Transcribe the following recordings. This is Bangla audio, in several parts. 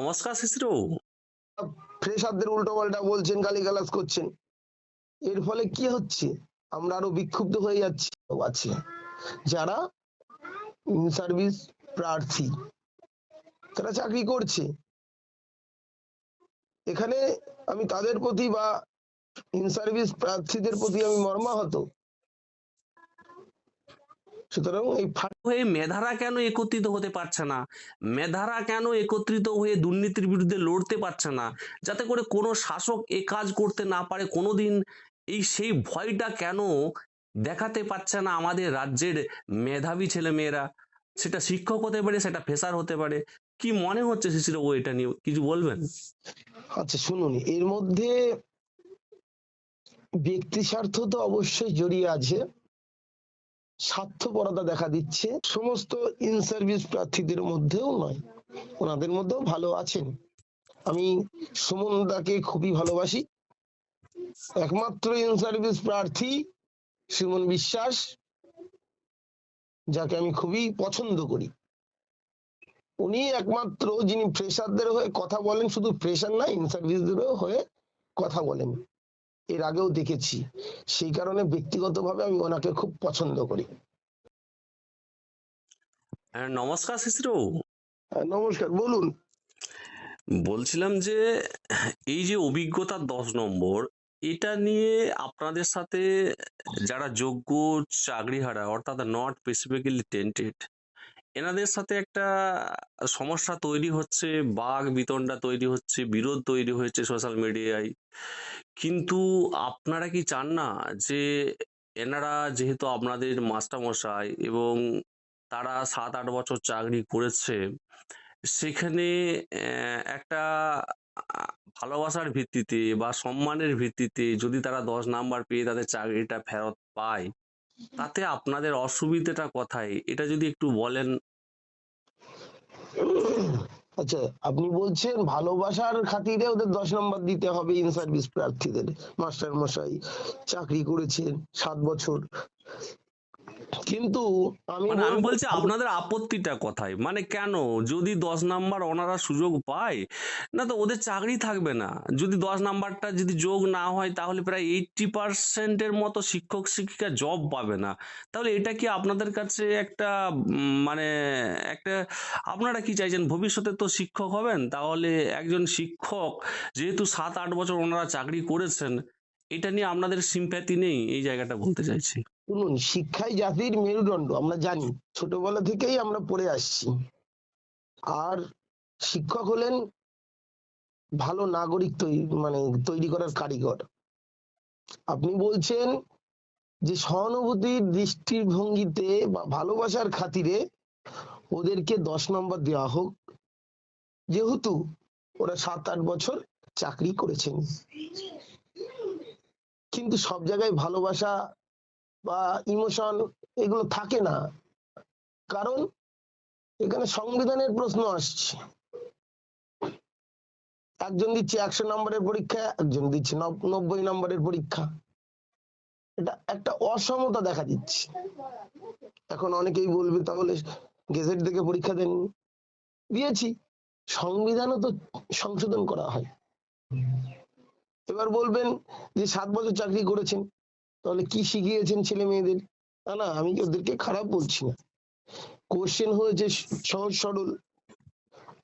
নমস্কার শিশিরু ফ্রেশারদের উল্টো পাল্টা বলছেন, গালিগালাজ করছেন। এর ফলে কি হচ্ছে? আমরা আরও বিক্ষুব্ধ হয়ে যাচ্ছি। আছে। যারা ইন সার্ভিস প্রার্থী, তারা চাকরি করছে। এখানে আমি তাদের প্রতি বা ইন সার্ভিস প্রার্থীদের প্রতি আমি মর্মাহত। সুতরাং এই হয়ে মেধারা কেন একত্রিত হতে পারছে না? মেধারা কেন একত্রিত হয়ে দুর্নীতির বিরুদ্ধে লড়তে পারছে না? যাতে করে কোনো শাসক এ কাজ করতে না পারে কোনোদিন এই সেই ভয়টা কেন দেখাতে পারছে না আমাদের রাজ্যের মেধাবী ছেলে মেয়েরা সেটা শিক্ষক হতে পারে সেটা ফেসার হতে পারে। কি মনে হচ্ছে শিশিরবাবু এটা নিয়ে? কিছু বলবেন? আচ্ছা শুনুন এর মধ্যে ব্যক্তি স্বার্থ তো অবশ্যই জড়িয়ে আছে। স্বার্থপরতা দেখা দিচ্ছে। সমস্ত ইন সার্ভিস প্রার্থীদের মধ্যেও নয়, ওনাদের মধ্যেও ভালো আছেন। আমি সুমন দাকে খুবই ভালোবাসি। একমাত্র ইন সার্ভিস প্রার্থী সুমন বিশ্বাস, যাকে আমি খুবই পছন্দ করি। উনি একমাত্র যিনি ফ্রেশারদের হয়ে কথা বলেন, শুধু ফ্রেশার না ইন সার্ভিসদেরও হয়ে কথা বলেন। এর আগেও দেখেছি। সেই কারণে ব্যক্তিগতভাবে আমি ওনাকে খুব পছন্দ করি। আহ, নমস্কার শিশিরবাবু হ্যাঁ, নমস্কার বলুন। বলছিলাম যে এই যে অভিজ্ঞতা দশ নম্বর এটা নিয়ে আপনাদের সাথে যারা যোগ্য চাকরিহারা অর্থাৎ নট স্পেসিফিক্যালি টেন্টেড এনাদের সাথে একটা সমস্যা তৈরি হচ্ছে, বাঘ বিতণ্ডা তৈরি হচ্ছে, বিরোধ তৈরি হয়েছে সোশ্যাল মিডিয়ায় কিন্তু আপনারা কি চান না যে এনারা যেহেতু আপনাদের মাস্টারমশাই এবং তারা সাত আট বছর চাকরি করেছে, সেখানে একটা ভালোবাসার ভিত্তিতে বা সম্মানের ভিত্তিতে যদি তারা দশ নাম্বার পেয়ে তাদের চাকরিটা ফেরত পায়, তাতে আপনাদের অসুবিধাটা কোথায়? এটা যদি একটু বলেন আচ্ছা আপনি বলছেন ভালোবাসার খাতিরে ওদের দশ নম্বর দিতে হবে ইন সার্ভিস প্রার্থীদের। মাস্টার মশাই চাকরি করেছেন সাত বছর। কিন্তু আমি মানে আমি বলছি আপনাদের আপত্তিটা কোথায়? মানে কেন? যদি দশ নাম্বার ওনারা সুযোগ পায় না তো ওদের চাকরি থাকবে না। যদি দশ নাম্বারটা যদি যোগ না হয় তাহলে প্রায় এইটটি পার্সেন্টের মতো শিক্ষক শিক্ষিকা জব পাবে না। তাহলে এটা কি আপনাদের কাছে একটা মানে একটা আপনারা কি চাইছেন ভবিষ্যতে তো শিক্ষক হবেন? তাহলে একজন শিক্ষক যেহেতু সাত আট বছর ওনারা চাকরি করেছেন এটা নিয়ে আপনাদের সিম্প্যাথি নেই এই জায়গাটা বলতে চাইছি। শুনুন, শিক্ষাই জাতির মেরুদণ্ড, আমরা জানি। ছোটবেলা থেকেই আমরা পড়ে আসছি। আর শিক্ষক হলেন ভালো নাগরিক মানে তৈরি করার কারিগর। আপনি বলছেন যে সহানুভূতির দৃষ্টিভঙ্গিতে বা ভালোবাসার খাতিরে ওদেরকে দশ নম্বর দেওয়া হোক। যেহেতু ওরা সাত আট বছর চাকরি করেছেন। কিন্তু সব জায়গায় ভালোবাসা বা ইমোশন এগুলো থাকে না। কারণ এখানে সংবিধানের প্রশ্ন আসছে। একজন দিচ্ছে একশো নম্বরের পরীক্ষা, একজন দিচ্ছে নব্বই নম্বরের পরীক্ষা। এটা একটা অসমতা দেখা দিচ্ছে। এখন অনেকেই বলবে, তাহলে গেজেট দেখে পরীক্ষা দেন দিয়েছি। সংবিধানও তো সংশোধন করা হয়। এবার বলবেন যে সাত বছর চাকরি করেছেন। তাহলে কি শিখিয়েছেন ছেলে মেয়েদের? না না, আমি ওদেরকে খারাপ বলছি না। কোশ্চেন হয়েছে সহজ সরল।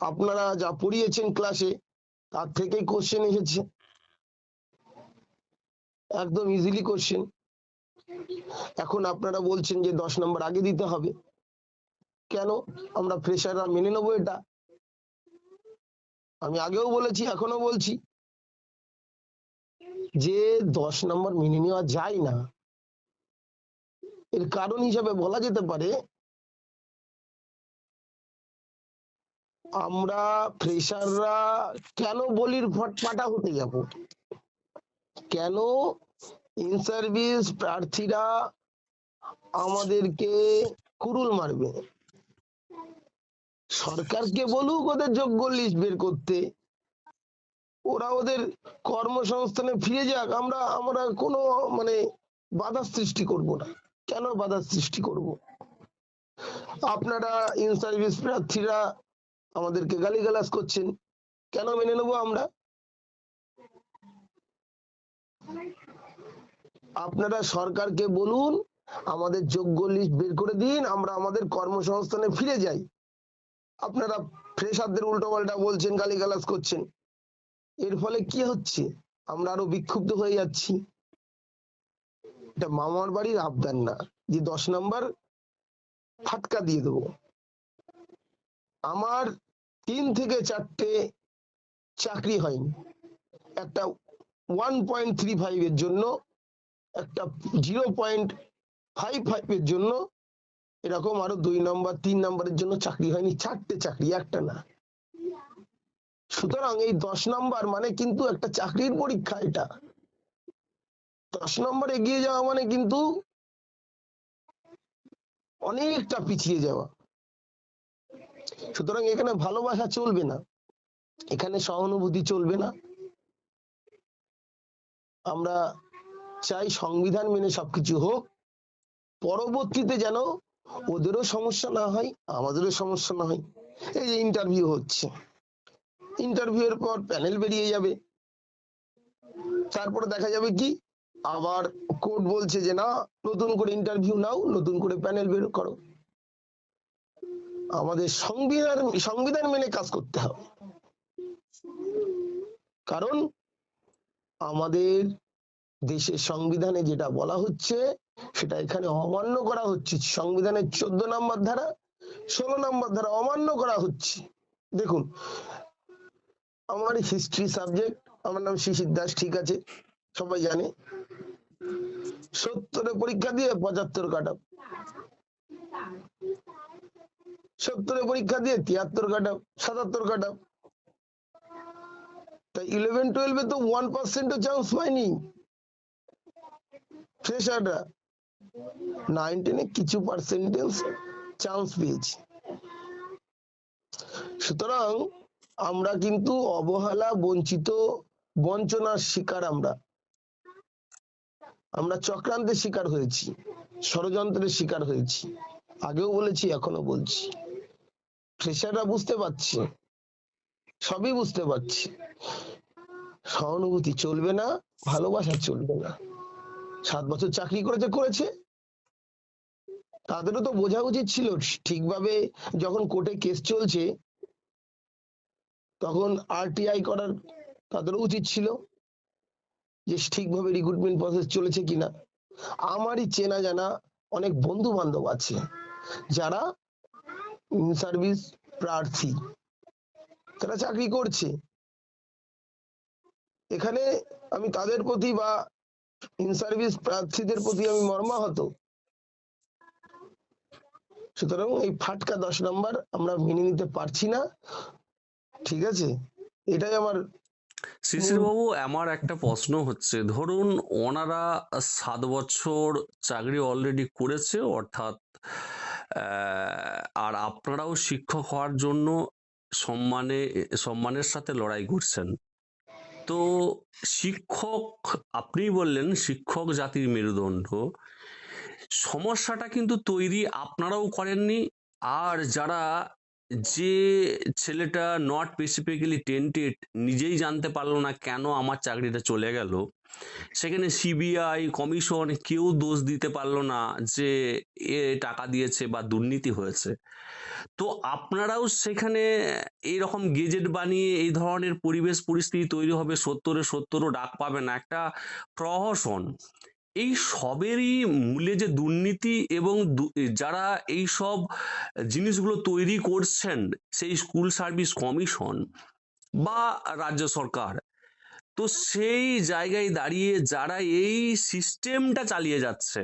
আপনারা যা পড়িয়েছেন ক্লাসে তার থেকেই কোশ্চেন এসেছে। একদম ইজিলি কোশ্চেন এখন আপনারা বলছেন যে দশ নম্বর আগে দিতে হবে। কেন? আমরা ফ্রেশাররা মেনে নেব এটা। আমি আগেও বলেছি এখনও বলছি। যে দশ নম্বর মেনে নেওয়া যায় না, এর কারণ হিসাবে বলা যেতে পারে, আমরা ফ্রেশাররা কেন বলির ফট- পাটা হতে যাব? কেন ইন সার্ভিস প্রার্থীরা আমাদেরকে কুরুল মারবে? সরকারকে বলুক ওদের যোগ্য লিস্ট বের করতে। ওরা ওদের কর্মসংস্থানে ফিরে যাক, আমরা আমরা কোনো মানে বাধা সৃষ্টি করব না। কেন বাধা সৃষ্টি করব? আপনারা ইন সার্ভিস প্রার্থীরা আমাদেরকে গালিগালাজ করছেন, কেন মেনে নেব আমরা? আপনারা সরকারকে বলুন, আমাদের যোগ্য লিস্ট বের করে দিন, আমরা আমাদের কর্মসংস্থানে ফিরে যাই। আপনারা ফ্রেশারদের উল্টো পাল্টা বলছেন, গালিগালাজ করছেন। এর ফলে কি হচ্ছে? আমরা আরও বিক্ষুব্ধ হয়ে যাচ্ছি। এটা মামার বাড়ির আবদার না। যে দশ নাম্বার ফাটকা দিয়ে দেবো। আমার তিন থেকে চারটে চাকরি হয়নি। একটা ওয়ান পয়েন্ট থ্রি ফাইভ এর জন্য, একটা জিরো পয়েন্ট ফাইভ ফাইভ এর জন্য, এরকম আরও দুই নম্বর, তিন নম্বরের জন্য চাকরি হয়নি। চারটে চাকরি, একটা না। সুতরাং এই দশ নম্বর মানে কিন্তু একটা চাকরির পরীক্ষা এটা। দশ নম্বর এগিয়ে যাওয়া মানে কিন্তু অনেকটা পিছিয়ে যাওয়া। সুতরাং এখানে ভালোবাসা চলবে না। এখানে সহানুভূতি চলবে না। আমরা চাই সংবিধান মেনে সবকিছু হোক। পরবর্তীতে যেন ওদেরও সমস্যা না হয়, আমাদেরও সমস্যা না হয়। এই যে ইন্টারভিউ হচ্ছে। ইন্টারভিউ এর পর প্যানেল বেরিয়ে যাবে। তারপরে দেখা যাবে কি? আবার কোর্ট বলছে যে, না, নতুন করে ইন্টারভিউ নাও, নতুন করে প্যানেল বের করো। আমাদের সংবিধান সংবিধান মেনে কাজ করতে হবে। কারণ আমাদের দেশের সংবিধানে যেটা বলা হচ্ছে, সেটা এখানে অমান্য করা হচ্ছে। সংবিধানের চোদ্দ নম্বর ধারা, ষোলো নম্বর ধারা অমান্য করা হচ্ছে। দেখুন আমার হিস্ট্রি সাবজেক্ট আমার নাম শিশির দাস, ঠিক আছে? সবাই জানে? সত্তরে পরীক্ষা দিয়ে পঁচাত্তর কাটা সত্তরে পরীক্ষা দিয়ে তিয়াত্তর কাটা সাতাত্তর কাটা তাই ইলেভেন টুয়েলভে তো ওয়ান পার্সেন্টও চান্স পাইনি। ফ্রেশাররা নাইন কিছু পার্সেন্টেজ চান্স পেয়েছি। সুতরাং আমরা কিন্তু অবহেলা, বঞ্চিত, বঞ্চনার শিকার আমরা। আমরা চক্রান্তের শিকার হয়েছি, ষড়যন্ত্রের শিকার হয়েছি। আগেও বলেছি এখনও বলছি। ফ্রেশাররা বুঝতে পারছে, সবই বুঝতে পারছি। সহানুভূতি চলবে না, ভালোবাসা চলবে না। সাত বছর চাকরি করেছে করেছে। তাদেরও তো বোঝা উচিত ছিল ঠিকভাবে যখন কোর্টে কেস চলছে তখন আরটিআই করার তাদেরও উচিত ছিল যে ঠিকভাবে রিক্রুটমেন্ট প্রসেস চলেছে কিনা। আমারই চেনা জানা অনেক বন্ধু বান্ধব আছে যারা ইন সার্ভিস প্রার্থী। তারা চাকরি করছে। এখানে আমি তাদের প্রতি বা ইন সার্ভিস প্রার্থীদের প্রতি আমি মর্মাহত। সুতরাং এই ফাটকা দশ নম্বর আমরা মেনে নিতে পারছি না। ঠিক আছে? এটাই আমার শিশির বাবু আমার একটা প্রশ্ন হচ্ছে ধরুন ওনারা সাত বছর চাকরি অলরেডি করেছে অর্থাৎ আর আপনারাও শিক্ষক হওয়ার জন্য সম্মানে সম্মানের সাথে লড়াই করছেন। তো শিক্ষক আপনি বললেন শিক্ষক জাতির মেরুদণ্ড। সমস্যাটা কিন্তু তৈরি আপনারাও করেননি আর যারা যে ছেলেটা নট স্পেসিফিক্যালি টেন্টেড নিজেই জানতে পারল না কেন আমার চাকরিটা চলে গেল। সেখানে সিবিআই কমিশন কেউ দোষ দিতে পারল না যে এ টাকা দিয়েছে বা দুর্নীতি হয়েছে। তো আপনারাও সেখানে এইরকম গেজেট বানিয়ে এই ধরনের পরিবেশ পরিস্থিতি তৈরি হবে, সত্তরে সত্তরও ডাক পাবে না। একটা প্রহসন এই সবেরই মূলে যে দুর্নীতি এবং যারা এই সব জিনিসগুলো তৈরি করছেন, সেই স্কুল সার্ভিস কমিশন বা রাজ্য সরকার, তো সেই জায়গায় দাঁড়িয়ে যারা এই সিস্টেমটা চালিয়ে যাচ্ছে,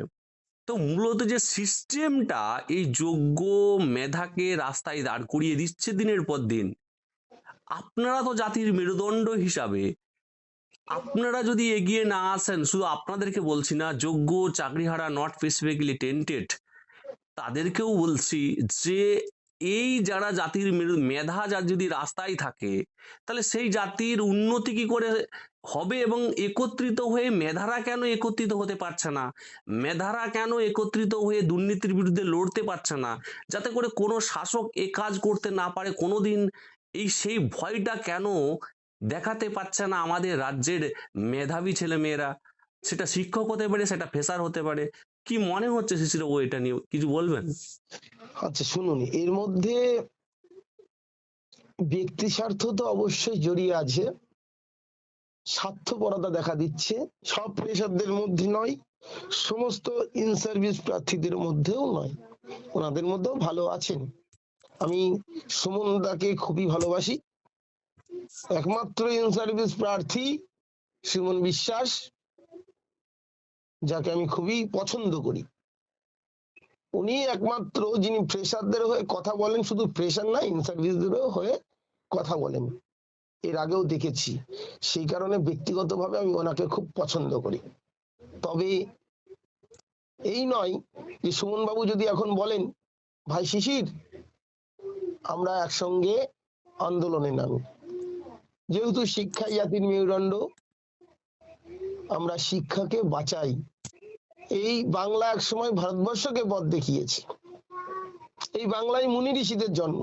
তো মূলত যে সিস্টেমটা এই যোগ্য মেধাকে রাস্তায় দাঁড় করিয়ে দিচ্ছে দিনের পর দিন। আপনারা তো জাতির মেরুদণ্ড হিসাবে আপনারা যদি এগিয়ে না আসেন, শুধু আপনাদেরকে বলছি না, যোগ্য চাকরিহারা নট স্পেসিফিক্যালি টেন্টেড তাদেরকেও বলছি যে, এই যারা জাতির মেধা যার যদি রাস্তায় থাকে, তাহলে সেই জাতির উন্নতি কি করে হবে এবং একত্রিত হয়ে মেধারা কেন একত্রিত হতে পারছে না? মেধারা কেন একত্রিত হয়ে দুর্নীতির বিরুদ্ধে লড়তে পারছে না? যাতে করে কোনো শাসক এ কাজ করতে না পারে, কোনোদিন এই সেই ভয়টা কেন দেখাতে পারছে না আমাদের রাজ্যের মেধাবী ছেলে মেয়েরা সেটা শিক্ষক হতে পারে, সেটা ফেসার হতে পারে। কি মনে হচ্ছে শিশির বাবু এটা নিয়ে? কিছু বলবেন? আচ্ছা শুনুন, এর মধ্যে ব্যক্তি স্বার্থ তো অবশ্যই জড়িয়ে আছে। স্বার্থপরতা দেখা দিচ্ছে। সব প্রেশারদের মধ্যে নয়, সমস্ত ইন সার্ভিস প্রার্থীদের মধ্যেও নয়। ওনাদের মধ্যেও ভালো আছেন। আমি সুমন দাকে খুবই ভালোবাসি। একমাত্র ইন সার্ভিস প্রার্থী সুমন বিশ্বাস, যাকে আমি খুবই পছন্দ করি। উনি একমাত্র যিনি ফ্রেশারদের হয়ে কথা বলেন, শুধু ফ্রেশার না ইন সার্ভিসদেরও হয়ে কথা বলেন। এর আগেও দেখেছি। সেই কারণে ব্যক্তিগতভাবে আমি ওনাকে খুব পছন্দ করি। তবে এই নয় যে সুমন বাবু যদি এখন বলেন, ভাই শিশির, আমরা একসঙ্গে আন্দোলনে নামি। যেহেতু শিক্ষাই জাতির মেরুদণ্ড, আমরা শিক্ষাকে বাঁচাই। এই বাংলা এক সময় ভারতবর্ষকে পথ দেখিয়েছে। এই বাংলায় মুনি ঋষিদের জন্ম।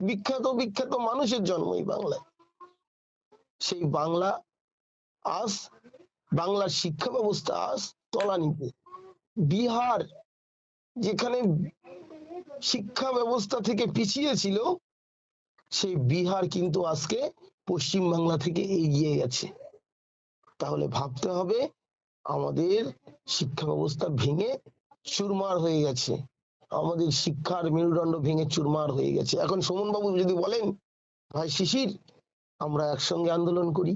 বিখ্যাত বিখ্যাত মানুষের জন্ম এই বাংলায়। সেই বাংলা আজ, বাংলার শিক্ষা ব্যবস্থা আজ তলানিতে। বিহার, যেখানে শিক্ষা ব্যবস্থা থেকে পিছিয়ে ছিল, সেই বিহার কিন্তু আজকে পশ্চিম বাংলা থেকে এগিয়ে গেছে। তাহলে ভাবতে হবে আমাদের শিক্ষা ব্যবস্থা ভেঙে চুরমার হয়ে গেছে। আমাদের শিক্ষার মেরুদণ্ড ভেঙে চুরমার হয়ে গেছে। এখন সুমন বাবু যদি বলেন, ভাই শিশির, আমরা একসঙ্গে আন্দোলন করি।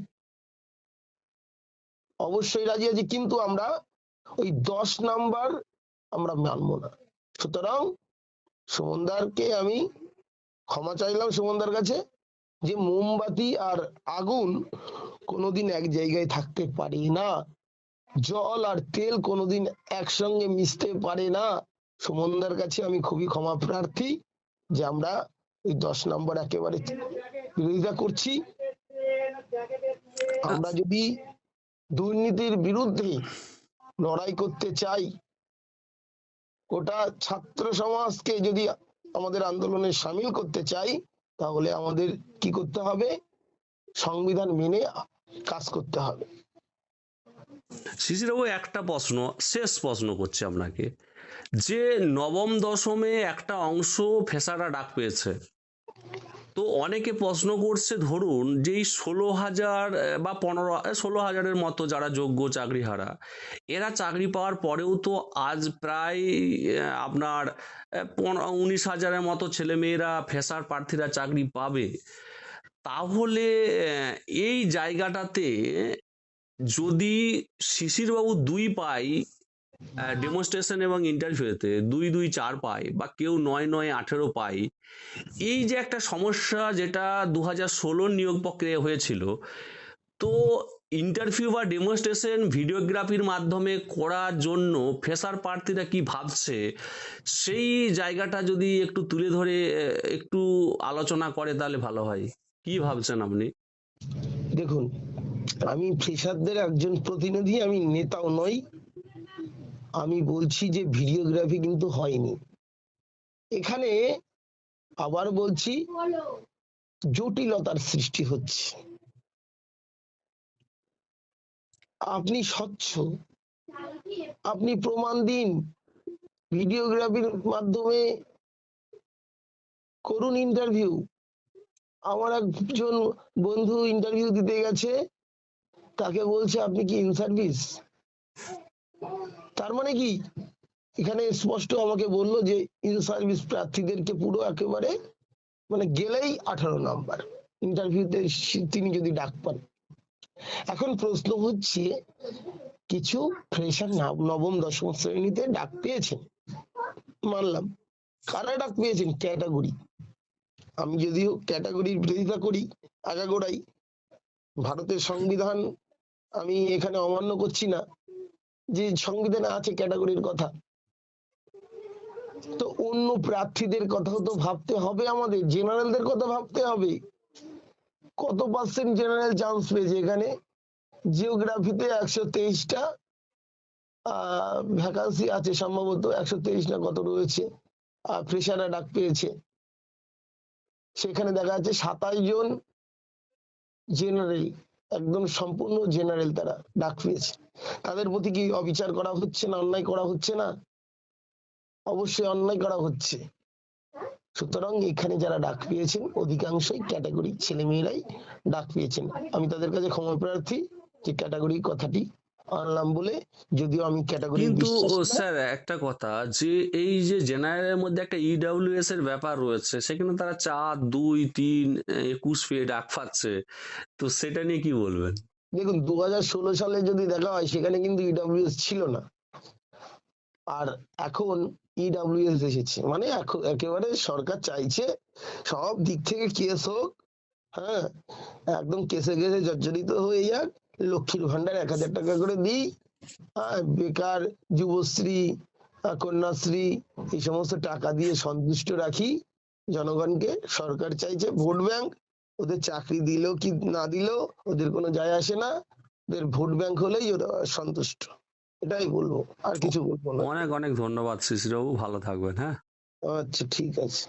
অবশ্যই রাজি আছি, কিন্তু আমরা ওই দশ নাম্বার আমরা মানবো না। সুতরাং সুমনদারকে আমি ক্ষমা চাইলাম সুমনদার কাছে। যে মোমবাতি আর আগুন কোনোদিন এক জায়গায় থাকতে পারে না। জল আর তেল কোনোদিন একসঙ্গে মিশতে পারে না। সুমনদার কাছে আমি খুবই ক্ষমা প্রার্থী, যে আমরা এই দশ নম্বর একেবারে বিরোধিতা করছি। আমরা যদি দুর্নীতির বিরুদ্ধে লড়াই করতে চাই, গোটা ছাত্র সমাজকে যদি আমাদের আন্দোলনে সামিল করতে চাই তাহলে আমাদের কি করতে হবে? সংবিধান মেনে কাজ করতে হবে। শিশিরবাবু, একটা প্রশ্ন, শেষ প্রশ্ন করছি আপনাকে। যে নবম দশমে একটা অংশ ফেসারা ডাক পেয়েছে তো অনেকে প্রশ্ন করছে, ধরুন যে এই ষোলো হাজার বা পনেরো ষোলো হাজারের মতো যারা যোগ্য চাকরিহারা, এরা চাকরি পাওয়ার পরেও তো আজ প্রায় আপনার উনিশ হাজারের মতো ছেলেমেয়েরা, ফেসার প্রার্থীরা চাকরি পাবে। তাহলে এই জায়গাটাতে যদি শিশিরবাবু দুই পাই ডেমনস্ট্রেশন এবং ইন্টারভিউতে দুই দুই চার পায় বা কেউ নয় নয় আঠেরো পায়। এই যে একটা সমস্যা যেটা দু হাজার ষোলোর নিয়োগ প্রক্রিয়া হয়েছিল, তো ইন্টারভিউ বা ডেমনস্ট্রেশন ভিডিওগ্রাফির মাধ্যমে করার জন্য ফেসার প্রার্থীরা কি ভাবছে? সেই জায়গাটা যদি একটু তুলে ধরে একটু আলোচনা করে তাহলে ভালো হয়। কি ভাবছেন আপনি? দেখুন, আমি ফ্রেশারদের একজন প্রতিনিধি, আমি নেতাও নই। আমি বলছি যে ভিডিওগ্রাফি কিন্তু হয়নি। এখানে আবার বলছি, জটিলতার সৃষ্টি হচ্ছে। আপনি স্বচ্ছ, আপনি প্রমাণ দিন, ভিডিওগ্রাফির মাধ্যমে করুন ইন্টারভিউ আমার একজন বন্ধু ইন্টারভিউ দিতে গেছে, তাকে বলছে, আপনি কি ইন সার্ভিস তার মানে কি? এখানে স্পষ্ট আমাকে বলল যে ইন প্রার্থীদেরকে পুরো একেবারে মানে গেলেই আঠারো নাম্বার। ইন্টারভিউতে তিনি যদি ডাক পান। এখন প্রশ্ন হচ্ছে, কিছু ফ্রেশার নবম, দশম শ্রেণীতে ডাক পেয়েছেন? মানলাম। কারা ডাক পেয়েছেন? ক্যাটাগরি। আমি যদিও ক্যাটাগরির বিরোধিতা করি, আগাগোড়াই। ভারতের সংবিধান আমি এখানে অমান্য করছি না। যে সংবিধানে আছে ক্যাটাগরির কথা। তো অন্য প্রার্থীদের কথাও তো ভাবতে হবে আমাদের, জেনারেলদের কথা ভাবতে হবে। কত পার্সেন্ট জেনারেল চান্স পেয়েছে এখানে? জিওগ্রাফিতে একশো তেইশটা ভ্যাকান্সি আছে সম্ভবত, একশো তেইশ না কত রয়েছে, আর ফ্রেশাররা ডাক পেয়েছে। সেখানে দেখা যাচ্ছে সাতাশ জন জেনারেল, একদম সম্পূর্ণ জেনারেল তারা ডাক পেয়েছে। তাদের প্রতি কি অবিচার করা হচ্ছে না অন্যায় করা হচ্ছে না? অবশ্যই অন্যায় করা হচ্ছে। সুতরাং এখানে যারা ডাক পেয়েছেন অধিকাংশই ক্যাটাগরি ছেলেমেয়েরাই ডাক পেয়েছেন। আমি তাদের কাছে ক্ষমা প্রার্থী যে ক্যাটাগরি কথাটি আনলাম বলে যদিও আমি ক্যাটাগরি কিন্তু বিশ্বাস ও করি না। স্যার একটা কথা যে এই যে জেনারেলের মধ্যে একটা ইডাব্লিউএস এর ব্যাপার রয়েছে সেখানে তারা চার দুই তিন একুশ পেয়ে ডাক পাচ্ছে তো সেটা নিয়ে কি বলবেন? দেখুন দু হাজার ষোলো সালে যদি দেখা হয় সেখানে কিন্তু ইডব্লিউএস ছিল না। আর এখন ইডব্লিউএস এসেছে। মানে একেবারে সরকার চাইছে সব দিক থেকে কেস হোক হ্যাঁ একদম কেসে কেসে জর্জরিত হয়ে যাক। লক্ষ্মীর ভান্ডার এক হাজার টাকা করে দিই হ্যাঁ, বেকার যুবশ্রী কন্যাশ্রী এই সমস্ত টাকা দিয়ে সন্তুষ্ট রাখি জনগণকে। সরকার চাইছে ভোট ব্যাংক ওদের চাকরি দিল কি না দিল ওদের কোনো যায় আসে না। ওদের ভোট ব্যাংক হলেই ওরা সন্তুষ্ট। এটাই বলব আর কিছু বলব না। অনেক অনেক ধন্যবাদ শিশিরবাবু ভালো থাকবেন হ্যাঁ? আচ্ছা ঠিক আছে।